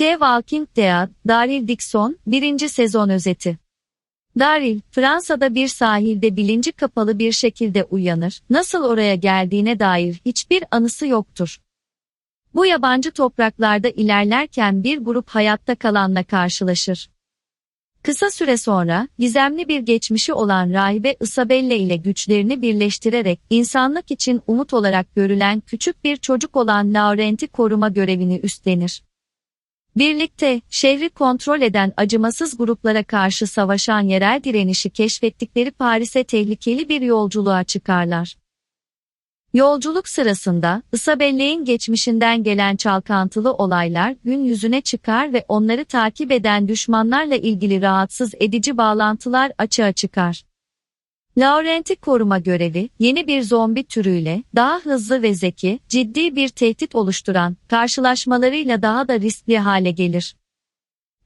The Walking Dead, Daryl Dixon, 1. sezon özeti. Daryl, Fransa'da bir sahilde bilinci kapalı bir şekilde uyanır, nasıl oraya geldiğine dair hiçbir anısı yoktur. Bu yabancı topraklarda ilerlerken bir grup hayatta kalanla karşılaşır. Kısa süre sonra, gizemli bir geçmişi olan rahibe Isabella ile güçlerini birleştirerek insanlık için umut olarak görülen küçük bir çocuk olan Laurent'i koruma görevini üstlenir. Birlikte, şehri kontrol eden acımasız gruplara karşı savaşan yerel direnişi keşfettikleri Paris'e tehlikeli bir yolculuğa çıkarlar. Yolculuk sırasında, Isabella'nın geçmişinden gelen çalkantılı olaylar gün yüzüne çıkar ve onları takip eden düşmanlarla ilgili rahatsız edici bağlantılar açığa çıkar. Laurent'i koruma görevi, yeni bir zombi türüyle, daha hızlı ve zeki, ciddi bir tehdit oluşturan, karşılaşmalarıyla daha da riskli hale gelir.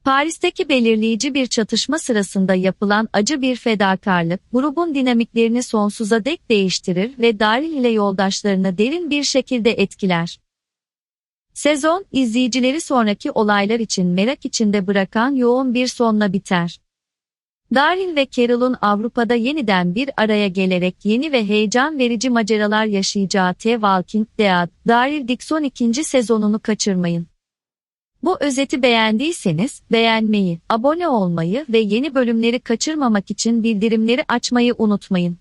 Paris'teki belirleyici bir çatışma sırasında yapılan acı bir fedakarlık, grubun dinamiklerini sonsuza dek değiştirir ve Daryl ile yoldaşlarını derin bir şekilde etkiler. Sezon, izleyicileri sonraki olaylar için merak içinde bırakan yoğun bir sonla biter. Daryl ve Carol'un Avrupa'da yeniden bir araya gelerek yeni ve heyecan verici maceralar yaşayacağı The Walking Dead, Daryl Dixon ikinci sezonunu kaçırmayın. Bu özeti beğendiyseniz beğenmeyi, abone olmayı ve yeni bölümleri kaçırmamak için bildirimleri açmayı unutmayın.